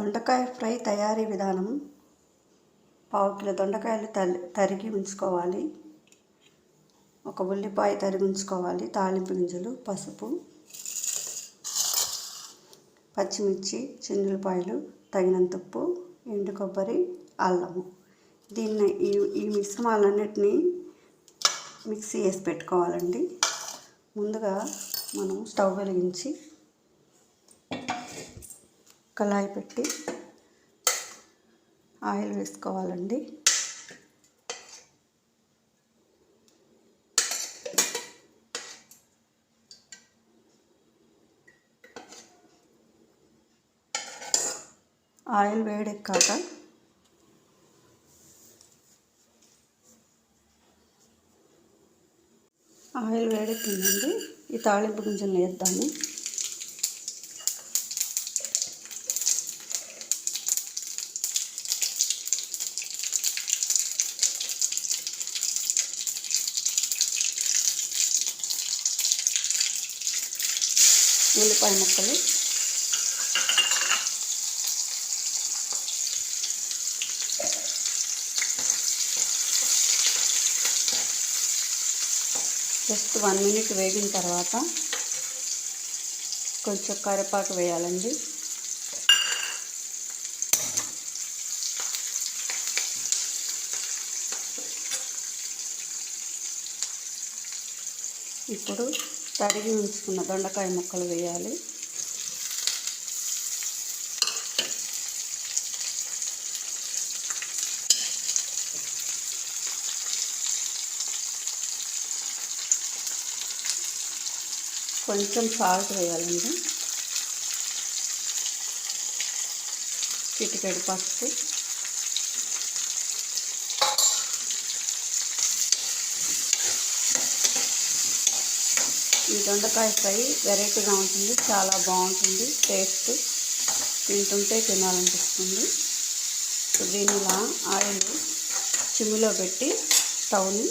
దొండకాయ ఫ్రై తయారీ విధానం పావు కిలో దొండకాయలు తరిగి ఉంచుకోవాలి. ఒక ఉల్లిపాయ తరిగి ఉంచుకోవాలి. తాలింపు గింజలు పసుపు పచ్చిమిర్చి చిన్నులపాయలు తగినంత ఉప్పు ఎండు కొబ్బరి అల్లము. దీన్ని ఈ ఈ మిశ్రమాలన్నిటినీ మిక్సీ వేసి పెట్టుకోవాలండి. ముందుగా మనం స్టవ్ వెలిగించి కళాయి పెట్టి ఆయిల్ వేసుకోవాలండి. ఆయిల్ వేడెక్కాక ఆయిల్ వేడెక్కిందండి. ఈ తాళింపు గింజలు వేద్దాము. ఉల్లిపాయ ముక్కలు. జస్ట్ వన్ మినిట్ వేగిన తర్వాత కొంచెం కరివేపాకు వేయాలండి. ఇప్పుడు తరిగి ఉంచుకున్న దొండకాయ ముక్కలు వేయాలి. కొంచెం సాల్ట్ వేయాలండి. చిటికెడు పసుపు. ఈ దొండకాయ ఫ్రై వెరైటీగా ఉంటుంది. చాలా బాగుంటుంది. టేస్ట్ తింటుంటే తినాలనిపిస్తుంది. దీని ఇలా ఆయిల్ చిమ్మిలో పెట్టి స్టవ్ని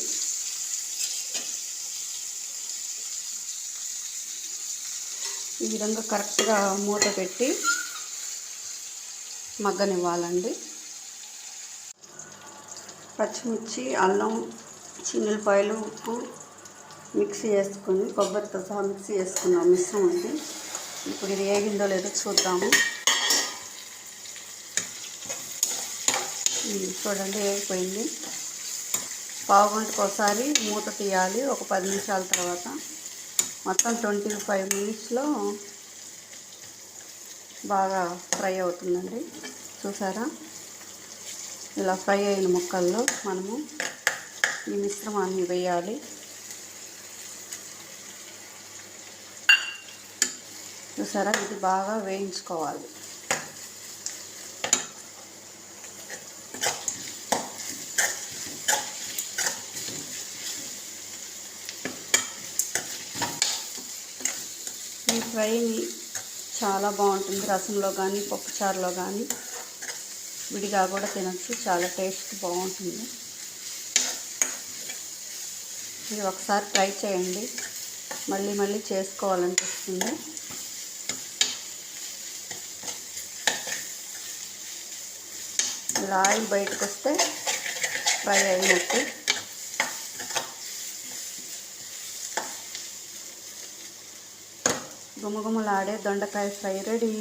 ఈ విధంగా కరెక్ట్గా మూత పెట్టి మగ్గనివ్వాలండి. పచ్చిమిర్చి అల్లం చిన్నపాయలు ఉప్పు మిక్సీ చేసుకొని కొబ్బరితో సహా మిక్సీ చేసుకున్నాం. మిశ్రమం ఇది ఇప్పుడు ఇది ఏగిందో లేదో చూద్దాము. చూడండి ఏగిపోయింది పావు గంటకు ఒకసారి మూత తీయాలి ఒక పది నిమిషాల తర్వాత. మొత్తం ట్వంటీ ఫైవ్ మినిట్స్లో బాగా ఫ్రై అవుతుందండి. చూసారా? ఇలా ఫ్రై అయిన ముక్కల్లో మనము ఈ మిశ్రమాన్ని వేయాలి. చూసారా? ఇది బాగా వేయించుకోవాలి. ఈ ఫ్రైని చాలా బాగుంటుంది. రసంలో కానీ పప్పుచారులో కానీ విడిగా కూడా తినచ్చు. చాలా టేస్ట్ బాగుంటుంది. మీరు ఒకసారి ట్రై చేయండి. మళ్ళీ మళ్ళీ చేసుకోవాలనిపిస్తుంది. ఇలా ఆయిల్ బయటకు వస్తే ఫ్రై అయినట్టు. గుమగుమలాడే దొండకాయ ఫ్రై రెడీ.